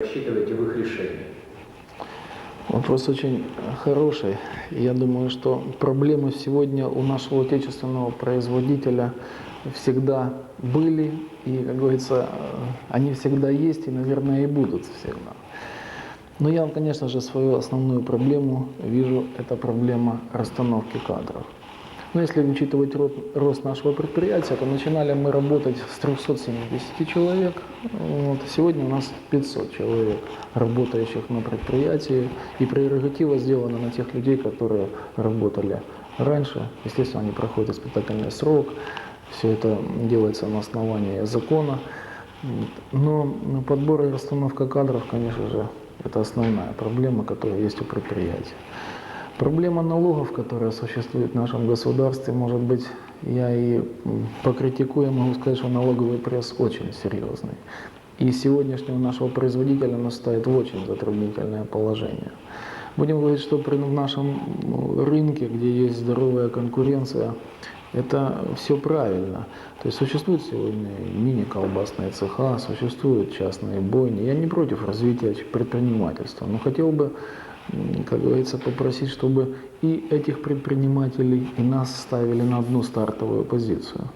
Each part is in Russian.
рассчитываете в их решении? Вопрос очень хороший. Я думаю, что проблемы сегодня у нашего отечественного производителя всегда были, и, как говорится, э, они всегда есть и, наверное, и будут всегда. Но я, конечно же, свою основную проблему вижу, это проблема расстановки кадров. Но если учитывать ро- рост нашего предприятия, то начинали мы работать с 370 человек. Вот, сегодня у нас 500 человек, работающих на предприятии. И прерогатива сделана на тех людей, которые работали раньше. Естественно, они проходят испытательный срок. Все это делается на основании закона. Но подбор и расстановка кадров, конечно же, это основная проблема, которая есть у предприятия. Проблема налогов, которая существует в нашем государстве, может быть, я и покритикую, могу сказать, что налоговый пресс очень серьезный. И сегодняшнего нашего производителя нас ставит в очень затруднительное положение. Будем говорить, что при нашем рынке, где есть здоровая конкуренция, это все правильно. То есть существуют сегодня мини-колбасные цеха, существуют частные бойни. Я не против развития предпринимательства, но хотел бы, как говорится, попросить, чтобы и этих предпринимателей, и нас ставили на одну стартовую позицию.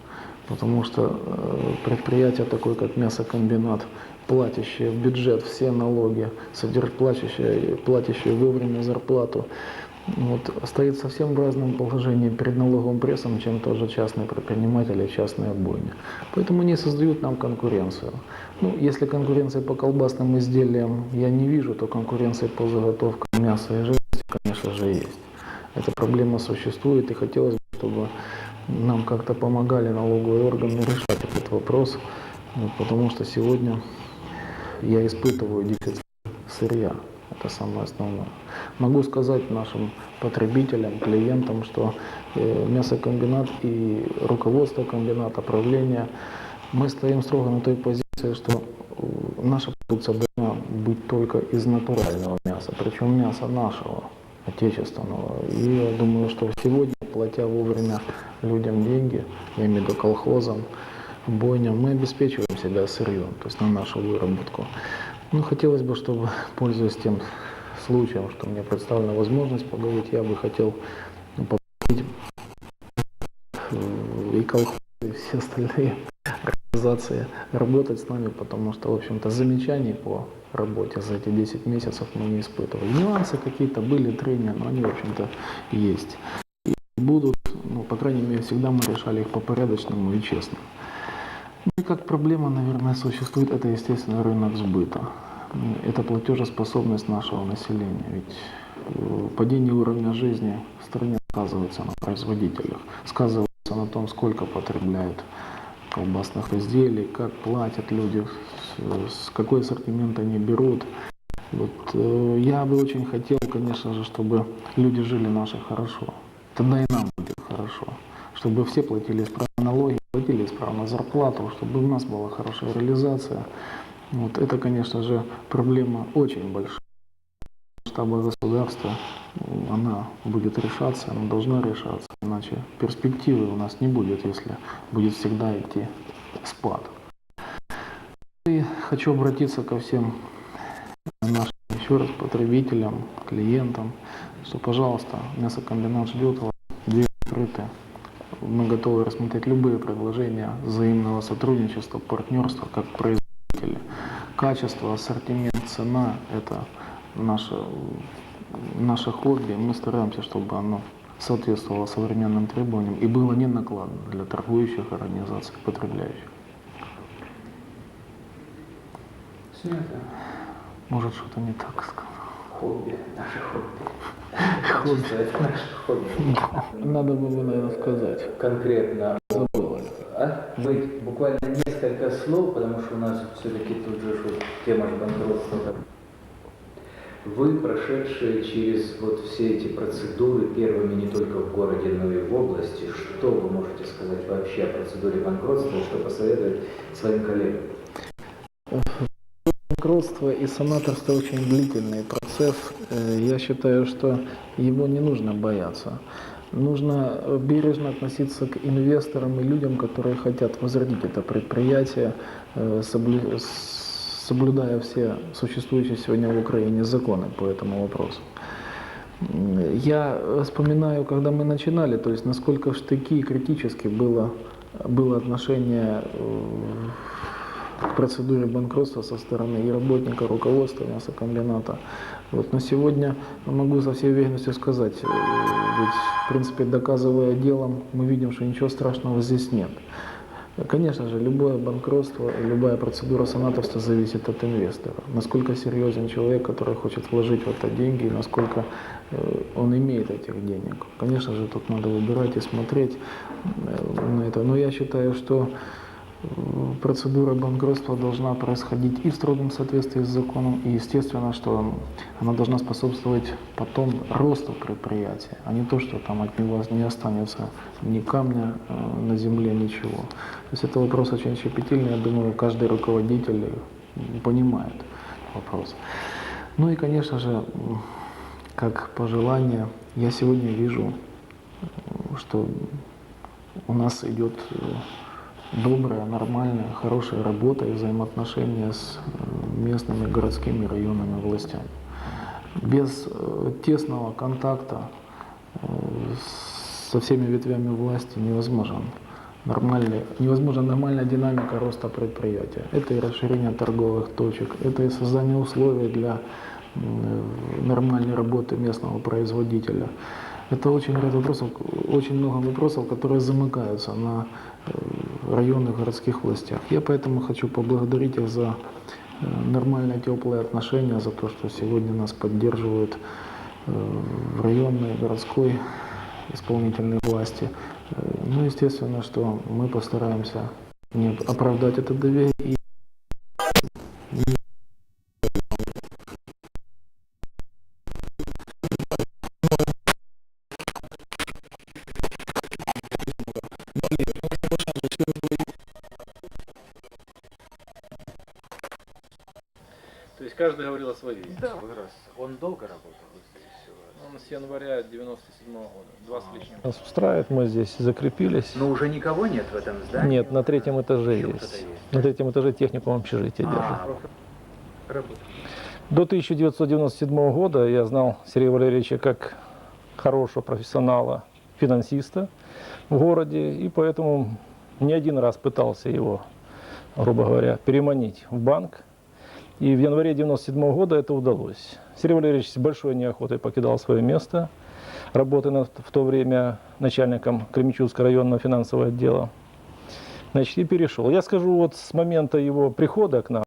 Потому что э, предприятие такое, как мясокомбинат, платящее в бюджет все налоги, содерж- платящее, платящее вовремя зарплату, вот, стоит совсем в разном положении перед налоговым прессом, чем тоже частные предприниматели, частные бойни. Поэтому они создают нам конкуренцию. Ну, если конкуренции по колбасным изделиям я не вижу, то конкуренции по заготовкам мяса и жирности, конечно же, есть. Эта проблема существует, и хотелось бы, чтобы нам как-то помогали налоговые органы решать этот вопрос, потому что сегодня я испытываю дефицит сырья. Это самое основное. Могу сказать нашим потребителям, клиентам, что э, мясокомбинат и руководство комбината, правление, мы стоим строго на той позиции, что э, наша продукция должна быть только из натурального мяса, причем мяса нашего, отечественного. И я думаю, что сегодня, платя вовремя людям деньги, я имею в виду колхозам, бойням, мы обеспечиваем себя сырьем, то есть на нашу выработку. Ну, хотелось бы, чтобы, пользуясь тем случаем, что мне представлена возможность поговорить, я бы хотел попросить э, и колхозы, и все остальные организации работать с нами, потому что, в общем-то, замечаний по работе за эти 10 месяцев мы не испытывали. Нюансы какие-то были, трения, но они, в общем-то, есть. И будут, ну, по крайней мере, всегда мы решали их по-порядочному и честно. И как проблема, наверное, существует, это, естественно, рынок сбыта. Это платежеспособность нашего населения. Ведь э, падение уровня жизни в стране сказывается на производителях, сказывается на том, сколько потребляют колбасных изделий, как платят люди, с, какой ассортимент они берут. Вот, э, я бы очень хотел, конечно же, чтобы люди жили наши хорошо. Тогда и нам будет хорошо. Чтобы все платили исправно налоги, платили исправно зарплату, чтобы у нас была хорошая реализация. Вот это, конечно же, проблема очень большая. Масштаба государства она будет решаться, она должна решаться, иначе перспективы у нас не будет, если будет всегда идти спад. И хочу обратиться ко всем нашим еще раз потребителям, клиентам, что, пожалуйста, мясокомбинат ждет вас, двери открыты. Мы готовы рассмотреть любые предложения взаимного сотрудничества, партнерства как производители. Качество, ассортимент, цена – это наше, наше хобби. Мы стараемся, чтобы оно соответствовало современным требованиям и было не накладно для торгующих организаций, потребляющих. Может, что-то не так сказал. Хобби, наше хобби. Хобби. Это наше хобби. Надо было, наверное, сказать. Конкретно. Забыл. А? Вы буквально несколько слов, потому что у нас все-таки тут же вот тема же банкротства. Вы, прошедшие через вот все эти процедуры первыми не только в городе, но и в области, что вы можете сказать вообще о процедуре банкротства, что посоветовать своим коллегам? Банкротство и санаторство очень длительный процесс. Э, Я считаю, что его не нужно бояться. Нужно э, бережно относиться к инвесторам и людям, которые хотят возродить это предприятие, э, соблюдая все существующие сегодня в Украине законы по этому вопросу. Я вспоминаю, когда мы начинали, то есть насколько в штыки критически было, было отношение к процедуре банкротства со стороны и работника, руководства мясокомбината. Вот. Но сегодня могу со всей уверенностью сказать, э, ведь в принципе доказывая делом, мы видим, что ничего страшного здесь нет. Конечно же, любое банкротство, любая процедура санаторства зависит от инвестора. Насколько серьезен человек, который хочет вложить в это деньги, и насколько э, он имеет этих денег. Конечно же, тут надо выбирать и смотреть э, на это. Но я считаю, что процедура банкротства должна происходить и в строгом соответствии с законом, и естественно, что она должна способствовать потом росту предприятия, а не то, что там от него не останется ни камня э, на земле, ничего. То есть это вопрос очень щепетильный, я думаю, каждый руководитель понимает вопрос. Ну и, конечно же, как пожелание, я сегодня вижу, э, что у нас идет э, добрая, нормальная, хорошая работа и взаимоотношения с э, местными городскими районными властями. Без э, тесного контакта э, со всеми ветвями власти невозможен нормальный, невозможна нормальная динамика роста предприятия. Это и расширение торговых точек, это и создание условий для нормальной работы местного производителя. Это очень ряд вопросов, очень много вопросов, которые замыкаются на районных городских властях. Я поэтому хочу поблагодарить их за э, нормальные теплые отношения, за то, что сегодня нас поддерживают э, в районной, городской исполнительной власти. Э, Ну, естественно, что мы постараемся не оправдать это доверие То есть каждый говорил о своей. Да. Вырос. Он долго работал здесь? Он с января 97 года, два с лишним. Нас устраивает, мы здесь закрепились. Но уже никого нет в этом здании? Нет, на третьем этаже есть. есть. На третьем этаже техникум общежития держит. А, работа. До 1997 года я знал Сергея Валерьевича как хорошего профессионала, финансиста в городе, и поэтому не один раз пытался его, грубо говоря, переманить в банк. И в январе 1997 года это удалось. Сергей Валерьевич с большой неохотой покидал свое место, работая в то время начальником Кременчугского районного финансового отдела. Значит, и перешел. Я скажу, вот с момента его прихода к нам,